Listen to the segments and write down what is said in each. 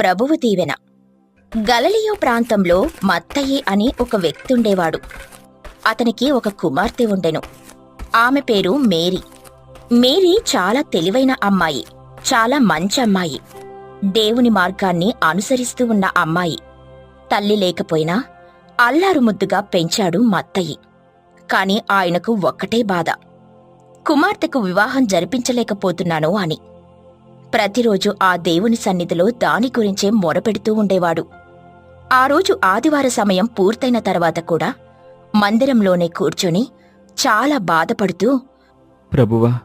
ప్రభువు దీవెన. గలలియో ప్రాంతంలో మత్తయి అని ఒక వ్యక్తి ఉండేవాడు అతనికి ఒక కుమార్తె ఉండెను. ఆమె పేరు మేరీ. మేరీ చాలా తెలివైన అమ్మాయి చాలా మంచి అమ్మాయి. దేవుని మార్గాన్ని అనుసరిస్తూ ఉన్న అమ్మాయి. తల్లి లేకపోయినా అల్లారు ముద్దుగా పెంచాడు మత్తయి. కాని ఆయనకు ఒక్కటే బాధ. కుమార్తెకు వివాహం జరిపించలేకపోతున్నాను అని. ప్రతిరోజు ఆ దేవుని సన్నిధిలో దాని గురించే మొరపెడుతూ ఉండేవాడు. ఆ రోజు ఆదివార సమయం పూర్తయిన తర్వాత కూడా మందిరంలోనే కూర్చొని చాలా బాధపడుతూ ప్రభువా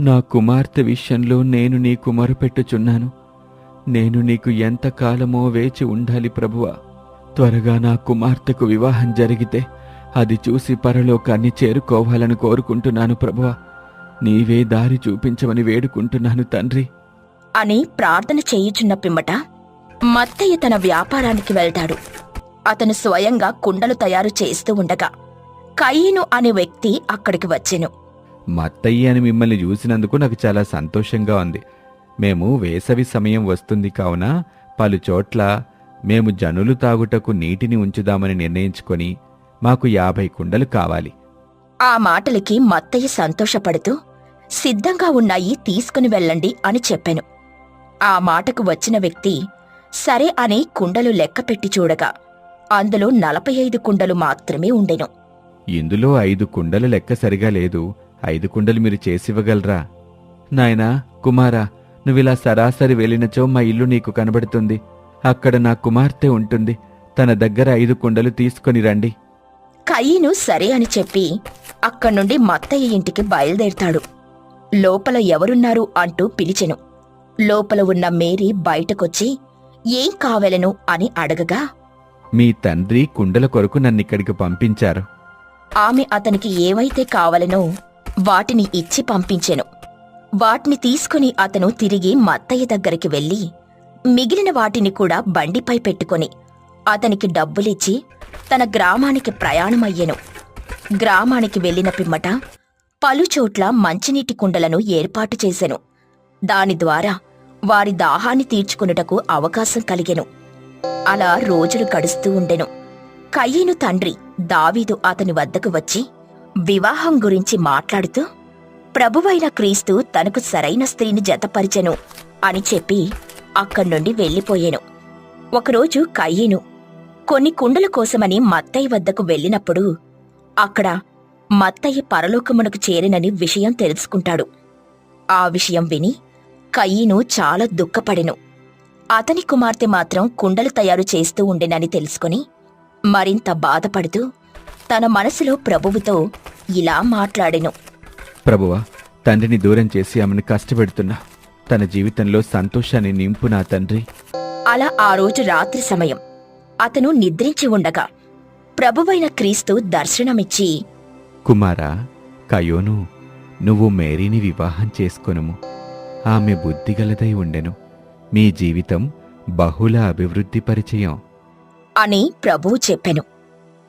నా కుమార్తె విషయంలో నేను నీకు మొరపెట్టుచున్నాను. నేను నీకు ఎంతకాలమో వేచి ఉండాలి ప్రభువా. త్వరగా నా కుమార్తెకు వివాహం జరిగితే అది చూసి పరలోకాన్ని చేరుకోవాలని కోరుకుంటున్నాను ప్రభువా. నీవే దారి చూపించమని వేడుకుంటున్నాను తండ్రి. అని ప్రార్థన చేయుచున్న పిమ్మట మత్తయ్య తన వ్యాపారానికి వెళ్తాడు. అతను స్వయంగా కుండలు తయారు చేస్తూ ఉండగా కయ్యను అనే వ్యక్తి అక్కడికి వచ్చెను. మత్తయ్య అని మిమ్మల్ని చూసినందుకు నాకు చాలా సంతోషంగా ఉంది. మేము వేసవి సమయం వస్తుంది కావున పలు చోట్ల మేము జనులు తాగుటకు నీటిని ఉంచుదామని నిర్ణయించుకొని మాకు యాభై కుండలు కావాలి. ఆ మాటలకి మత్తయ్య సంతోషపడుతూ సిద్ధంగా ఉన్నాయి తీసుకుని వెళ్ళండి అని చెప్పెను. ఆ మాటకు వచ్చిన వ్యక్తి సరే అని కుండలు లెక్కపెట్టి చూడగా అందులో నలభై ఐదు కుండలు మాత్రమే ఉండెను. ఇందులో ఐదు కుండల లెక్క సరిగా లేదు. ఐదు కుండలు మీరు చేసివ్వగలరా? నాయనా కుమారా నువ్విలా సరాసరి వెళ్ళినచో మా ఇల్లు నీకు కనబడుతుంది. అక్కడ నా కుమార్తె ఉంటుంది. తన దగ్గర ఐదు కుండలు తీసుకొని రండి. కయ్యను సరే అని చెప్పి అక్కడి నుండి మత్తయ్య ఇంటికి బయలుదేరతాడు. లోపల ఎవరున్నారు అంటూ పిలిచెను. లోపల ఉన్న మేరీ బయటకొచ్చి ఏం కావలెను? అని అడగగా మీ తండ్రి కుండల కొరకు నన్నిక్కడికి పంపించారు. ఆమె అతనికి ఏవైతే కావలనో వాటిని ఇచ్చి పంపించెను. వాటిని తీసుకుని అతను తిరిగి మత్తయ్య దగ్గరికి వెళ్ళి మిగిలిన వాటిని కూడా బండిపై పెట్టుకొని అతనికి డబ్బులిచ్చి తన గ్రామానికి ప్రయాణమయ్యెను. గ్రామానికి వెళ్ళిన పిమ్మట పలుచోట్ల మంచినీటి కుండలను ఏర్పాటు చేసెను. దాని ద్వారా వారి దాహాన్ని తీర్చుకునుటకు అవకాశం కలిగెను. అలా రోజులు గడుస్తూ ఉండెను. కయ్యను తండ్రి దావీదు అతని వద్దకు వచ్చి వివాహం గురించి మాట్లాడుతూ ప్రభువైన క్రీస్తు తనకు సరైన స్త్రీని జతపరిచెను అని చెప్పి అక్కడి నుండి వెళ్ళిపోయెను. ఒకరోజు కయ్యను కొన్ని కుండల కోసమని మత్తయ్య వద్దకు వెళ్ళినప్పుడు అక్కడ మత్తయ్య పరలోకమునకు చేరినని విషయం తెలుసుకుంటాడు. ఆ విషయం విని కయ్యను చాలా దుఃఖపడెను. అతని కుమార్తె మాత్రం కుండలు తయారు చేస్తూ ఉండెనని తెలుసుకుని మరింత బాధపడుతూ తన మనసులో ప్రభువుతో ఇలా మాట్లాడెను. ప్రభువా తండ్రిని దూరం చేసి ఆమెను కష్టపెడుతున్నా తన జీవితంలో సంతోషాన్ని నింపు నా తండ్రి. అలా ఆ రోజు రాత్రి సమయం అతను నిద్రించి ఉండగా ప్రభువైన క్రీస్తు దర్శనమిచ్చి కుమారా కయోను నువ్వు మేరీని వివాహం చేసుకొనుము. ఆమె బుద్ధిగలదై ఉండెను. మీ జీవితం బహుళ అభివృద్ధి పరిచయం. అని ప్రభువు చెప్పెను.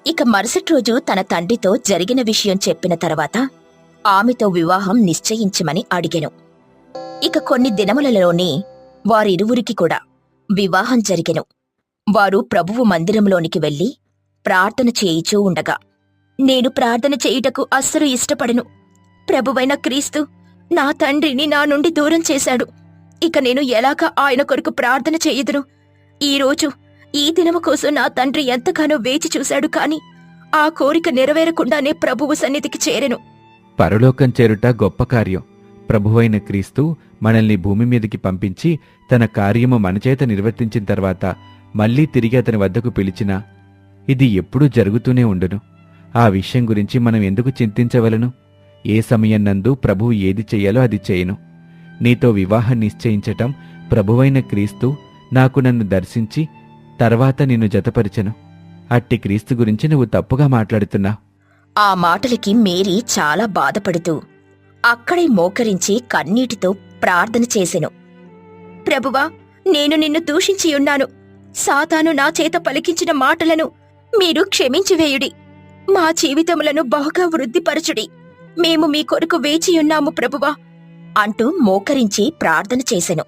ఇక మరుసటి రోజు తన తండ్రితో జరిగిన విషయం చెప్పిన తర్వాత ఆమెతో వివాహం నిశ్చయించమని అడిగెను. ఇక కొన్ని దినములలోనే వారిరువురికి కూడా వివాహం జరిగెను. వారు ప్రభువు మందిరంలోనికి వెళ్ళి ప్రార్థన చేయిచూ ఉండగా నేను ప్రార్థన చేయుటకు అస్సలు ఇష్టపడను. ప్రభువైన క్రీస్తు నా తండ్రిని నా నుండి దూరం చేశాడు. ఇక నేను ఎలాగా ఆయన కొరకు ప్రార్థన చేయదును? ఈరోజు ఈ దినము కోసం నా తండ్రి ఎంతగానో వేచి చూశాడు కాని ఆ కోరిక నెరవేరకుండానే ప్రభువు సన్నిధికి చేరెను. పరలోకం చేరుట గొప్ప కార్యం. ప్రభువైన క్రీస్తు మనల్ని భూమి మీదకి పంపించి తన కార్యము మనచేత నిర్వర్తించిన తర్వాత మళ్ళీ తిరిగి అతని వద్దకు పిలిచినా ఇది ఎప్పుడూ జరుగుతూనే ఉండును. ఆ విషయం గురించి మనం ఎందుకు చింతించవలను? ఏ సమయం నందు ప్రభువు ఏది చెయ్యాలో అది చేయను. నీతో వివాహం నిశ్చయించటం ప్రభువైన క్రీస్తు నాకు నన్ను దర్శించి తర్వాత నిన్ను జతపరిచెను. అట్టి క్రీస్తు గురించి నువ్వు తప్పుగా మాట్లాడుతున్నా. ఆ మాటలకి మేరీ చాలా బాధపడుతూ అక్కడే మోకరించి కన్నీటితో ప్రార్థన చేసెను. ప్రభువా నేను నిన్ను దూషించియున్నాను. సాతాను నా చేత పలికించిన మాటలను మీరు క్షమించివేయుడి. మా జీవితములను బహుగా వృద్ధిపరచుడి. మేము మీ కొరకు వేచియున్నాము ప్రభువా అంటూ మోకరించి ప్రార్థన చేసెను.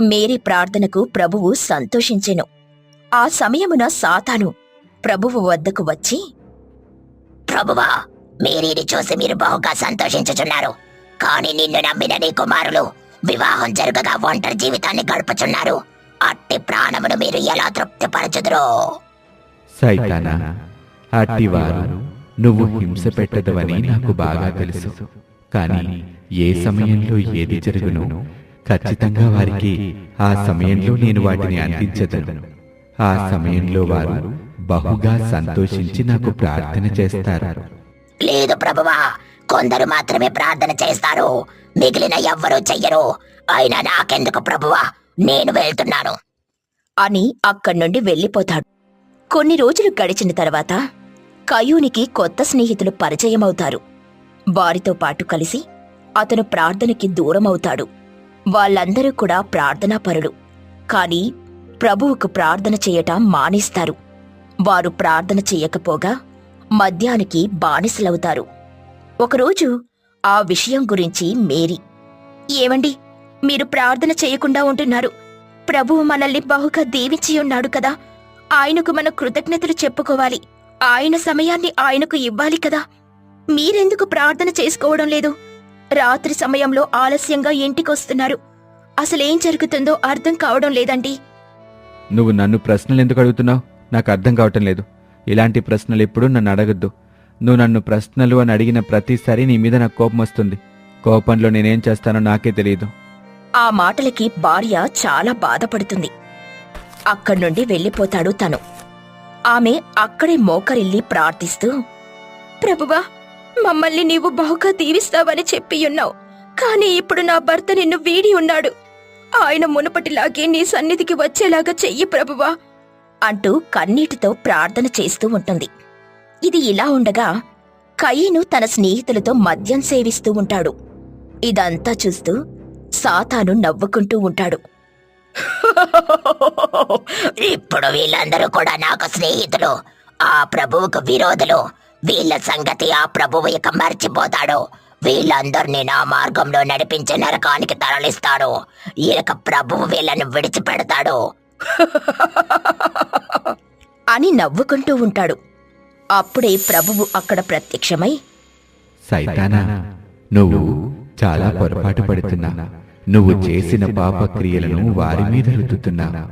మేరీ ప్రార్థనకు ప్రభువు సంతోషించెను. ఆ సమయమున సాతాను ప్రభువు వద్దకు వచ్చి ప్రభువా మేరీని చూసి మీరు బహుగా సంతోషించుచున్నారు. కాని నిన్ను నమ్మిన నీ కుమారులు వివాహం జరగగా ఒంటరి జీవితాన్ని గడుపుచున్నారు. అట్టి ప్రాణమును మీరు ఎలా తృప్తిపరచుదురో? సైతానా అట్టివారు నువ్వు హింస పెట్టదవని నాకు బాగా తెలుసు. కానీ ఏ సమయంలో ఏది జరుగును ఖచ్చితంగా వారికి ఆ సమయంలో నేను వాటిని అందించదను. ఆ సమయంలో వారు బహుగా సంతోషించి నాకు ప్రార్థన చేస్తారు. లేదు ప్రభువా కొందరు మాత్రమే ప్రార్థన చేస్తారు. మిగిలిన ఎవ్వరూ చెయ్యరు. అయినా నాకెందుకు ప్రభువా నేను వెళ్తున్నాను. అని అక్కడి నుండి వెళ్ళిపోతాడు. కొన్ని రోజులు గడిచిన తర్వాత కయూనికి కొత్త స్నేహితులు పరిచయమవుతారు. వారితో పాటు కలిసి అతను ప్రార్థనకి దూరమవుతాడు. వాళ్ళందరూ కూడా ప్రార్థనాపరులు. కాని ప్రభువుకు ప్రార్థన చేయటం మానేస్తారు. వారు ప్రార్థన చేయకపోగా మద్యానికి బానిసలవుతారు. ఒకరోజు ఆ విషయం గురించి మేరీ ఏమండి మీరు ప్రార్థన చేయకుండా ఉంటున్నారు. ప్రభువు మనల్ని బహుగా దీవించి ఉన్నాడు కదా. ఆయనకు మన కృతజ్ఞతలు చెప్పుకోవాలి. ఆయన సమయాన్ని ఆయనకు ఇవ్వాలి కదా. మీరెందుకు ప్రార్థన చేసుకోవడం లేదు? రాత్రి సమయంలో ఆలస్యంగా ఇంటికొస్తున్నారు. అసలేం జరుగుతుందో అర్థం కావడం లేదండి. నువ్వు నన్ను ప్రశ్నలు ఎందుకు అడుగుతున్నావు? నాకు అర్థం కావటం లేదు. ఇలాంటి ప్రశ్నలు ఎప్పుడూ నన్ను అడగద్దు. నువ్వు నన్ను ప్రశ్నలు అని అడిగిన ప్రతిసారి నీ మీద నాకు కోపం వస్తుంది. కోపంలో నేనేం చేస్తానో నాకే తెలియదు. ఆ మాటలకి భార్య చాలా బాధపడుతుంది. అక్కడి నుండి వెళ్ళిపోతాడు తను. ఆమె అక్కడే మోకరిల్లి ప్రార్థిస్తూ ప్రభువా మమ్మల్ని నీవు బహుగా దీవిస్తావని చెప్పియున్నావు కాని ఇప్పుడు నా భర్త నిన్ను వీడి ఉన్నాడు. ఆయన మునుపటిలాగే నీ సన్నిధికి వచ్చేలాగా చెయ్యి ప్రభువా అంటూ కన్నీటితో ప్రార్థన చేస్తూ ఉంటుంది. ఇది ఇలా ఉండగా కయీను తన స్నేహితులతో మద్యం సేవిస్తూ ఉంటాడు. ఇదంతా చూస్తూ సాతాను నవ్వుకుంటూ ఉంటాడు. ఇప్పుడు వీళ్ళందరూ కూడా నాకు స్నేహితులు. ఆ ప్రభువుకు విరోధులు. వీళ్ళ సంగతి ఆ ప్రభువు ఇక మర్చిపోతాడు. వీళ్ళందరినీ నా మార్గంలో నడిపించే నరకానికి తరలిస్తాడు. ఇక ప్రభువు వీళ్ళను విడిచిపెడతాడు. అని నవ్వుకుంటూ ఉంటాడు. అప్పుడే ప్రభువు అక్కడ ప్రత్యక్షమై సైతానా నువ్వు చాలా పొరపాటు పడుతున్నా. నువ్వు చేసిన పాపక్రియలను వారి మీద రుద్దుతున్నా.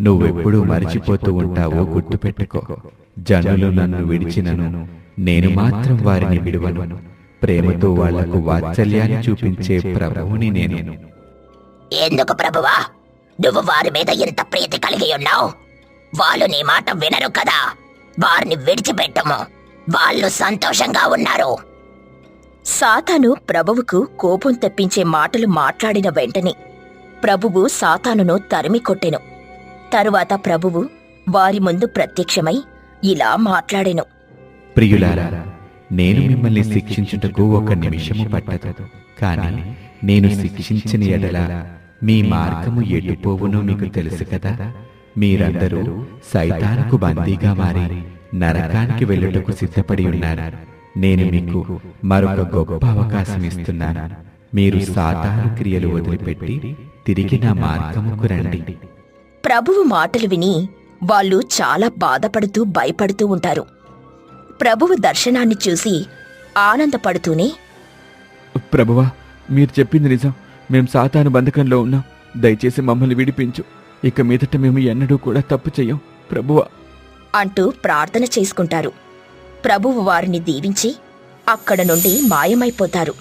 నువ్వెప్పుడు మరిచిపోతూ ఉంటావో గుర్తుపెట్టుకో. జనులు నన్ను విడిచినను. నేను మాత్రం వారిని విడువను. ప్రేమతో వాళ్ళకు వాత్సల్యాన్ని చూపించే ప్రభువుని నేను. ఎందుకు ప్రభువా? నువ్వు వారి మీద ఇంత ప్రీతి కలిగి ఉన్నావు? వాళ్ళు నీ మాట వినరు కదా. వారిని విడిచిపెట్టము. వాళ్ళు సంతోషంగా ఉన్నారు. సాతాను ప్రభువుకు కోపం తెప్పించే మాటలు మాట్లాడిన వెంటనే ప్రభువు సాతానును తరిమి కొట్టెను. తరువాత ప్రభువు వారి ముందు ప్రత్యక్షమై ఇలా మాట్లాడెను. ప్రియులారా నేను మిమ్మల్ని శిక్షించుటకు ఒక నిమిషము పట్టదు. కానీ నేను శిక్షించిన ఎడల మీ మార్గము ఎటుపోవునో మీకు తెలుసు కదా. మీరందరూ సైతానుకు బందీగా మారి నరకానికి వెళ్ళుటకు సిద్ధపడి ఉన్నారు. నేను మీకు మరొక గొప్ప అవకాశం ఇస్తున్నాను. మీరు సాతాను క్రియలు వదిలిపెట్టి తిరిగి నా మార్గముకు రండి. ప్రభువు మాటలు విని వాళ్ళు చాలా బాధపడుతూ భయపడుతూ ఉంటారు. ప్రభువు దర్శనాన్ని చూసి ఆనందపడుతూనే ప్రభువా మీరు చెప్పింది నిజం. మేము సాతాను బంధకంలో ఉన్నాం. దయచేసి మమ్మల్ని విడిపించు. ఇక మీదట మేము ఎన్నడూ కూడా తప్పు చెయ్యం. ప్రభువా. అంటూ ప్రార్థన చేసుకుంటారు. ప్రభువు వారిని దీవించి అక్కడ నుండి మాయమైపోతారు.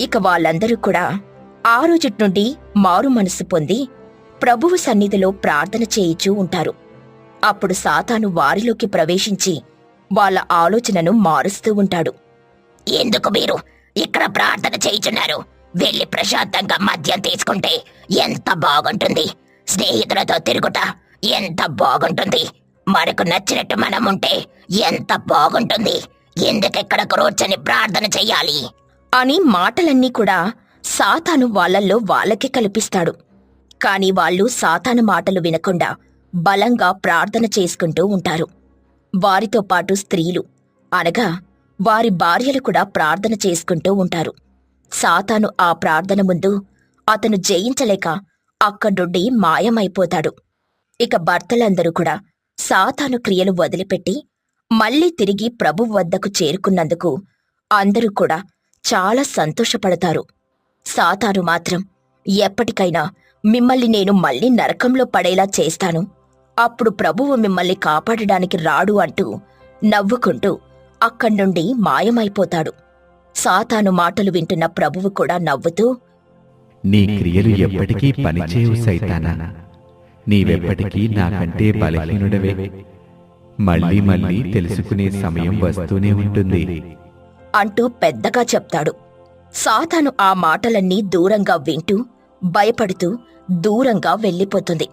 ఇక వాళ్ళందరూ కూడా ఆ రోజుటి నుండి మారు మనసు పొంది ప్రభువు సన్నిధిలో ప్రార్థన చేయిచూ ఉంటారు. అప్పుడు సాతాను వారిలోకి ప్రవేశించి వాళ్ళ ఆలోచనను మారుస్తూ ఉంటాడు. ఎందుకు మీరు ఇక్కడ ప్రార్థన చేయుచున్నారు? వెళ్ళి ప్రశాంతంగా మద్యం తీసుకుంటే ఎంత బాగుంటుంది. స్నేహితులతో తిరుగుట ఎంత బాగుంటుంది. మనకు నచ్చినట్టు మనం ఉంటే ఎంత బాగుంటుంది. ఎందుకెక్కడ కూర్చొని ప్రార్థన చెయ్యాలి? అని మాటలన్నీ కూడా సాతాను వాళ్ళల్లో వాళ్ళకే కల్పిస్తాడు. కాని వాళ్ళు సాతాను మాటలు వినకుండా బలంగా ప్రార్థన చేసుకుంటూ ఉంటారు. వారితో పాటు స్త్రీలు అనగా వారి భార్యలు కూడా ప్రార్థన చేసుకుంటూ ఉంటారు. సాతాను ఆ ప్రార్థన ముందు అతను జయించలేక అక్కడుండి మాయమైపోతాడు. ఇక భర్తలందరూ కూడా సాతాను క్రియలు వదిలిపెట్టి మళ్ళీ తిరిగి ప్రభు వద్దకు చేరుకున్నందుకు అందరూ కూడా చాలా సంతోషపడతారు. సాతాను మాత్రం ఎప్పటికైనా మిమ్మల్ని నేను మళ్ళీ నరకంలో పడేలా చేస్తాను. అప్పుడు ప్రభువు మిమ్మల్ని కాపాడడానికి రాడు అంటూ నవ్వుకుంటూ అక్కడి నుండి మాయమైపోతాడు. సాతాను మాటలు వింటున్న ప్రభువు కూడా నవ్వుతూ నీ క్రియలు ఎప్పటికీ పనిచేయవు సైతానా. నీవెప్పటికీ నాకంటే బలహీనుడవే. మళ్ళీ మళ్ళీ తెలుసుకునే సమయం వస్తూనే ఉంటుంది. అంటూ పెద్దగా చెప్తాడు. సాతాను ఆ మాటలన్నీ దూరంగా వింటూ భయపడుతూ దూరంగా వెళ్ళిపోతుంది.